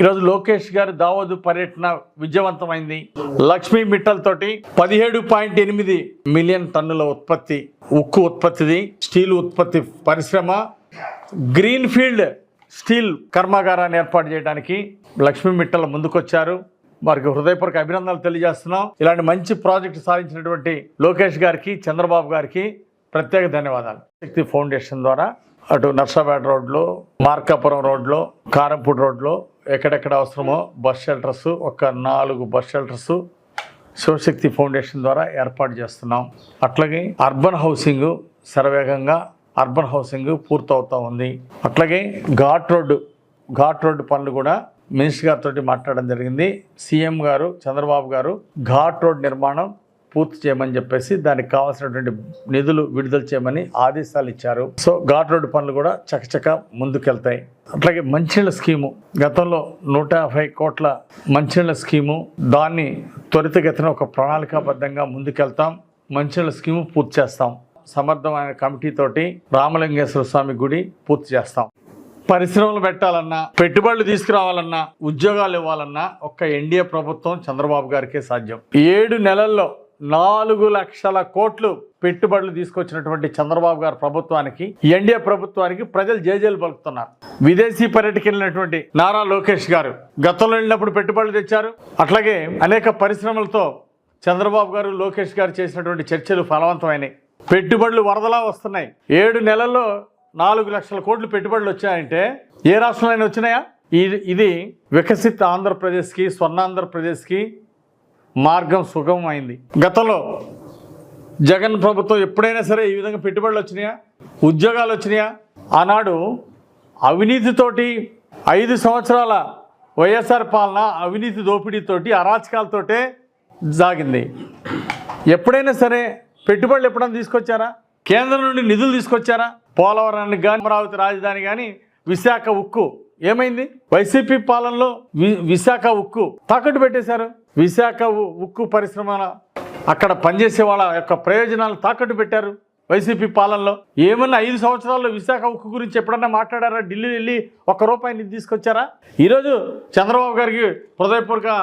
ఈరోజు లోకేష్ గారి దావోదు పర్యటన విజయవంతమైంది. లక్ష్మీ మిట్టల్ తోటి పదిహేడు పాయింట్ ఎనిమిది మిలియన్ టన్నుల ఉత్పత్తి ఉక్కు ఉత్పత్తిది స్టీల్ ఉత్పత్తి పరిశ్రమ గ్రీన్ ఫీల్డ్ స్టీల్ కర్మాగారాన్ని ఏర్పాటు చేయడానికి లక్ష్మీ మిట్టల్ ముందుకొచ్చారు. వారికి హృదయపూర్వక అభినందనలు తెలియజేస్తున్నాం. ఇలాంటి మంచి ప్రాజెక్టు సాధించినటువంటి లోకేష్ గారికి చంద్రబాబు గారికి ప్రత్యేక ధన్యవాదాలు. శక్తి ఫౌండేషన్ ద్వారా అటు నర్సాపేట రోడ్లో మార్కాపురం రోడ్లో కారంపూడి రోడ్లో ఎక్కడెక్కడ అవసరమో బస్ షెల్టర్స్ ఒక నాలుగు బస్ షెల్టర్స్ శివశక్తి ఫౌండేషన్ ద్వారా ఏర్పాటు చేస్తున్నాం. అట్లాగే అర్బన్ హౌసింగ్ శరవేగంగా అర్బన్ హౌసింగ్ పూర్తవుతూ ఉంది. అట్లాగే ఘాట్ రోడ్డు ఘాట్ రోడ్డు పనులు కూడా మినిస్టర్ గారితో మాట్లాడడం జరిగింది. సీఎం గారు చంద్రబాబు గారు ఘాట్ రోడ్ నిర్మాణం పూర్తి చేయమని చెప్పేసి దానికి కావాల్సినటువంటి నిధులు విడుదల చేయమని ఆదేశాలు ఇచ్చారు. సో ఘాట్ రోడ్డు పనులు కూడా చకచక ముందుకెళ్తాయి. అట్లాగే మంచినీళ్ళ స్కీము గతంలో నూట యాభై కోట్ల మంచినీళ్ళ స్కీము దాన్ని త్వరితగతిన ఒక ప్రణాళికాబద్ధంగా ముందుకెళ్తాం. మంచినీళ్ళ స్కీము పూర్తి చేస్తాం. సమర్థమైన కమిటీతోటి రామలింగేశ్వర స్వామి గుడి పూర్తి చేస్తాం. పరిశ్రమలు పెట్టాలన్నా పెట్టుబడులు తీసుకురావాలన్నా ఉద్యోగాలు ఇవ్వాలన్నా ఒక్క ఎన్డీఏ ప్రభుత్వం చంద్రబాబు గారికే సాధ్యం. ఏడు నెలల్లో నాలుగు లక్షల కోట్లు పెట్టుబడులు తీసుకొచ్చినటువంటి చంద్రబాబు గారు ప్రభుత్వానికి ఎన్డీఏ ప్రభుత్వానికి ప్రజలు జేజేలు పలుకుతున్నారు. విదేశీ పర్యటనకి వెళ్ళినటువంటి నారా లోకేష్ గారు గతంలో వెళ్ళినప్పుడు పెట్టుబడులు తెచ్చారు. అట్లాగే అనేక పరిశ్రమలతో చంద్రబాబు గారు లోకేష్ గారు చేసినటువంటి చర్చలు ఫలవంతమైనాయి. పెట్టుబడులు వరదలా వస్తున్నాయి. ఏడు నెలల్లో నాలుగు లక్షల కోట్లు పెట్టుబడులు వచ్చాయంటే ఏ రాష్ట్రంలో వచ్చినాయా? ఇది ఇది వికసిత ఆంధ్రప్రదేశ్కి స్వర్ణాంధ్రప్రదేశ్కి మార్గం సుగమమైంది. గతంలో జగన్ ప్రభుత్వం ఎప్పుడైనా సరే ఈ విధంగా పెట్టుబడులు వచ్చినాయా? ఉద్యోగాలు వచ్చినాయా? ఆనాడు అవినీతితోటి ఐదు సంవత్సరాల వైఎస్ఆర్ పాలన అవినీతి దోపిడీతోటి అరాచకాలతోటే సాగింది. ఎప్పుడైనా సరే పెట్టుబడులు ఎప్పుడైనా తీసుకొచ్చారా? కేంద్రం నుండి నిధులు తీసుకొచ్చారా? పోలవరానికి కానీ అమరావతి రాజధాని కానీ విశాఖ ఉక్కు ఏమైంది? వైసీపీ పాలనలో వి విశాఖ ఉక్కు తాకట్టు పెట్టేశారు. విశాఖ ఉక్కు పరిశ్రమ అక్కడ పనిచేసే వాళ్ళ యొక్క ప్రయోజనాలు తాకట్టు పెట్టారు వైసీపీ పాలనలో. ఏమన్నా ఐదు సంవత్సరాల్లో విశాఖ ఉక్కు గురించి ఎప్పుడన్నా మాట్లాడారా? ఢిల్లీ వెళ్ళి ఒక్క రూపాయి నిధి తీసుకొచ్చారా? ఈరోజు చంద్రబాబు గారికి హృదయపూర్వక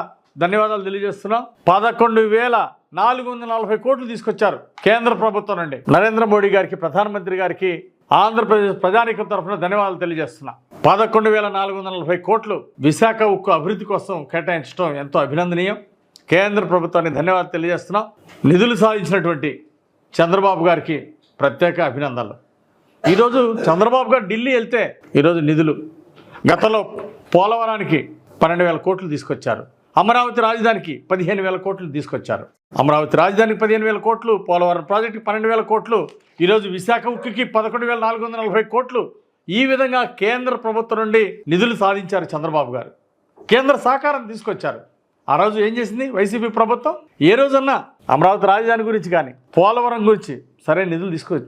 ధన్యవాదాలు తెలియజేస్తున్నాం. పదకొండు వేల నాలుగు వందల నలభై కోట్లు తీసుకొచ్చారు కేంద్ర ప్రభుత్వం నుండి. నరేంద్ర మోడీ గారికి ప్రధానమంత్రి గారికి ఆంధ్రప్రదేశ్ ప్రజానీకం తరఫున ధన్యవాదాలు తెలియజేస్తున్నాం. పదకొండు వేల నాలుగు వందల నలభై కోట్లు విశాఖ ఉక్కు అభివృద్ధి కోసం కేటాయించడం ఎంతో అభినందనీయం. కేంద్ర ప్రభుత్వానికి ధన్యవాదాలు తెలియజేస్తున్నాం. నిధులు సాధించినటువంటి చంద్రబాబు గారికి ప్రత్యేక అభినందనలు. ఈరోజు చంద్రబాబు గారు ఢిల్లీ వెళ్తే ఈరోజు నిధులు. గతంలో పోలవరానికి పన్నెండు వేల కోట్లు తీసుకొచ్చారు. అమరావతి రాజధానికి పదిహేను వేల కోట్లు తీసుకొచ్చారు. అమరావతి రాజధానికి పదిహేను వేల కోట్లు పోలవరం ప్రాజెక్టుకి పన్నెండు వేల కోట్లు ఈరోజు విశాఖ ఉక్కుకి పదకొండు వేల నాలుగు వందల నలభై కోట్లు ఈ విధంగా కేంద్ర ప్రభుత్వం నుండి నిధులు సాధించారు చంద్రబాబు గారు. కేంద్ర సహకారం తీసుకొచ్చారు. ఆ రోజు ఏం చేసింది? వైసీపీ ప్రభుత్వం ఏ రోజన్నా అమరావతి రాజధాని గురించి కానీ పోలవరం గురించి సరే నిధులు తీసుకొచ్చి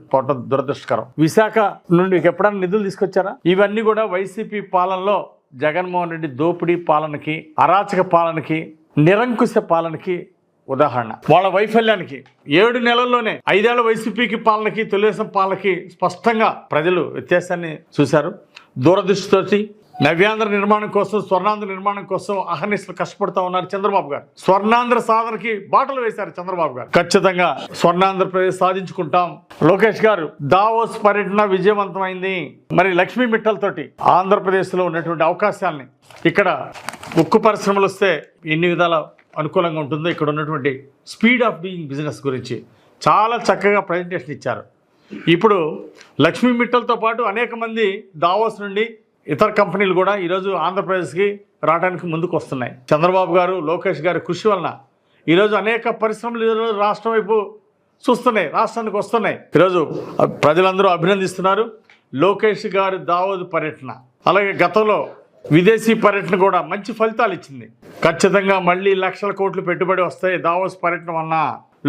దురదృష్టకరం. విశాఖ నుండి ఎప్పుడైనా నిధులు తీసుకొచ్చారా? ఇవన్నీ కూడా వైసీపీ పాలనలో జగన్మోహన్ రెడ్డి దోపిడీ పాలనకి అరాచక పాలనకి నిరంకుశ పాలనకి ఉదాహరణ. వాళ్ళ వైఫల్యానికి ఏడు నెలల్లోనే ఐదేళ్ళ వైసీపీకి పాలనకి తెలుగుదేశం పాలనకి స్పష్టంగా ప్రజలు వ్యత్యాసాన్ని చూశారు. దూరదృష్టితోటి నవ్యాంధ్ర నిర్మాణం కోసం స్వర్ణాంధ్ర నిర్మాణం కోసం అహర్నిశలు కష్టపడుతూ ఉన్నారు చంద్రబాబు గారు. స్వర్ణాంధ్ర సాధనకి బాటలు వేశారు చంద్రబాబు గారు. ఖచ్చితంగా స్వర్ణాంధ్రప్రదేశ్ సాధించుకుంటాం. లోకేష్ గారు దావోస్ పర్యటన విజయవంతమైంది. మరి లక్ష్మీ మిట్టలతోటి ఆంధ్రప్రదేశ్లో ఉన్నటువంటి అవకాశాలని ఇక్కడ ఉక్కు పరిశ్రమలు వస్తే ఎన్ని విధాల అనుకూలంగా ఉంటుందో ఇక్కడ ఉన్నటువంటి స్పీడ్ ఆఫ్ డూయింగ్ బిజినెస్ గురించి చాలా చక్కగా ప్రజెంటేషన్ ఇచ్చారు. ఇప్పుడు లక్ష్మీ మిట్టలతో పాటు అనేక మంది దావోస్ నుండి ఇతర కంపెనీలు కూడా ఈరోజు ఆంధ్రప్రదేశ్కి రావడానికి ముందుకు వస్తున్నాయి. చంద్రబాబు గారు లోకేష్ గారి కృషి వలన ఈరోజు అనేక పరిశ్రమలు ఈరోజు రాష్ట్రం వైపు చూస్తున్నాయి రాష్ట్రానికి వస్తున్నాయి. ఈరోజు ప్రజలందరూ అభినందిస్తున్నారు లోకేష్ గారి దావోద్ పర్యటన. అలాగే గతంలో విదేశీ పర్యటన కూడా మంచి ఫలితాలు ఇచ్చింది. ఖచ్చితంగా మళ్ళీ లక్షల కోట్లు పెట్టుబడి వస్తాయి దావోస్ పర్యటన వలన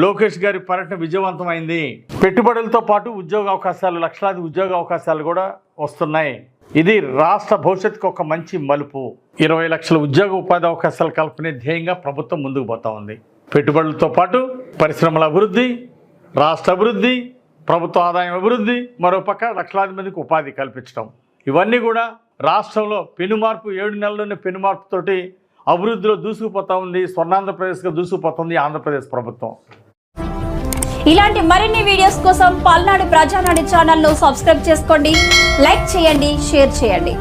లోకేష్ గారి పర్యటన విజయవంతమైంది. పెట్టుబడులతో పాటు ఉద్యోగ అవకాశాలు లక్షలాది ఉద్యోగ అవకాశాలు కూడా వస్తున్నాయి. ఇది రాష్ట్ర భవిష్యత్తుకు ఒక మంచి మలుపు. ఇరవై లక్షల ఉద్యోగ ఉపాధి అవకాశాలు కల్పనే ధ్యేయంగా ప్రభుత్వం ముందుకు పోతా ఉంది. పెట్టుబడులతో పాటు పరిశ్రమల అభివృద్ధి రాష్ట్ర అభివృద్ధి ప్రభుత్వ ఆదాయం అభివృద్ధి మరోపక్క లక్షలాది మందికి ఉపాధి కల్పించడం. ఇవన్నీ కూడా రాష్ట్రంలో పెనుమార్పు ఏడు నెలల్లోనే పెనుమార్పుతోటి అభివృద్ధిలో దూసుకుపోతా ఉంది. స్వర్ణాంధ్రప్రదేశ్గా దూసుకుపోతుంది ఆంధ్రప్రదేశ్ ప్రభుత్వం. ఇలాంటి మరిన్ని వీడియోస్ కోసం పల్నాడు ప్రజానాడు ఛానల్ను సబ్స్క్రైబ్ చేసుకోండి. లైక్ చేయండి షేర్ చేయండి.